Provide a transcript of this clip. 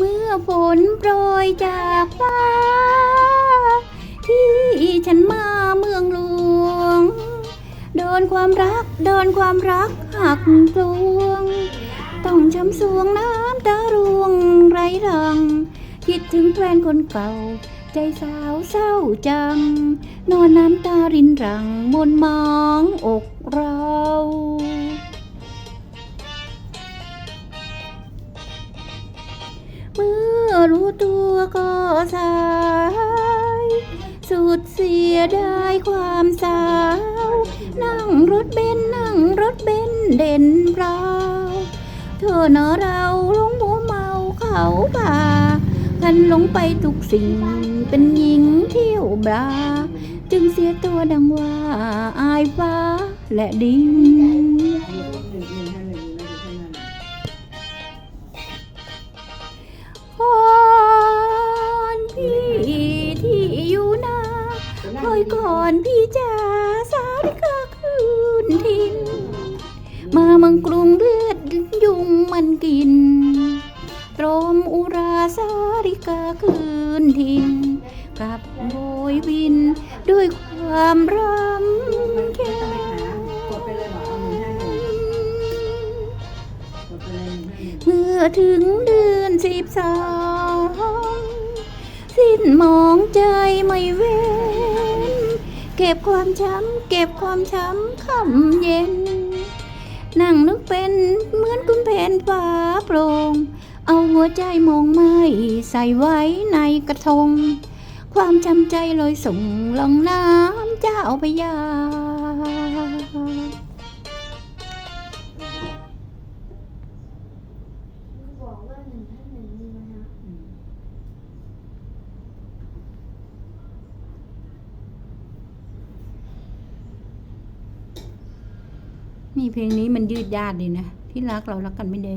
เมื่อฝนโปรยจากฟ้า ที่ฉันมาเมืองหลวง โดนความรัก โดนความรักหักกลวง ต้องช้ำสวงน้ำตาร่วงไรรัง คิดถึงแฟนคนเก่า ใจสาวเศร้าจัง นอนน้ำตารินรังมนมองอ เมื่อรู้ตัวก็สาย สุดเสียดายความสาว นั่งรถเบนนั่งรถเบนเด่นเปล่าเธอเนอะเราหลงมัวเมาเขาป่ากันลงไปทุกสิ่งเป็นหญิงเที่ยวบลาจึงเสียตัวดังว่าอายฟ้าและดิน ยก่อนพี่จ๋าสาริกาคืนทิน มาเมืองกรุงเลือดยุงมันกินตรมอุราสาริกาคืนทินกับโบยบินด้วยความรำแค้นเมื่อถึงเดือนสิบสองสิ้นมองใจไม่เว้นเก็บความช้ำ เก็บความช้ำคำเย็น นั่งนึกเป็นเหมือนคุณเพนฟ้าโปร่ง เอาหัวใจมองไม่ใส่ไว้ในกระทง ความจำใจลอยส่งลงน้ำเจ้าพยาบอกว่าหนึ่งห้าหนึ่งมีไหมคะ นี่เพลงนี้มันยืดยาดดีนะ ที่รักเรารักกันไม่ได้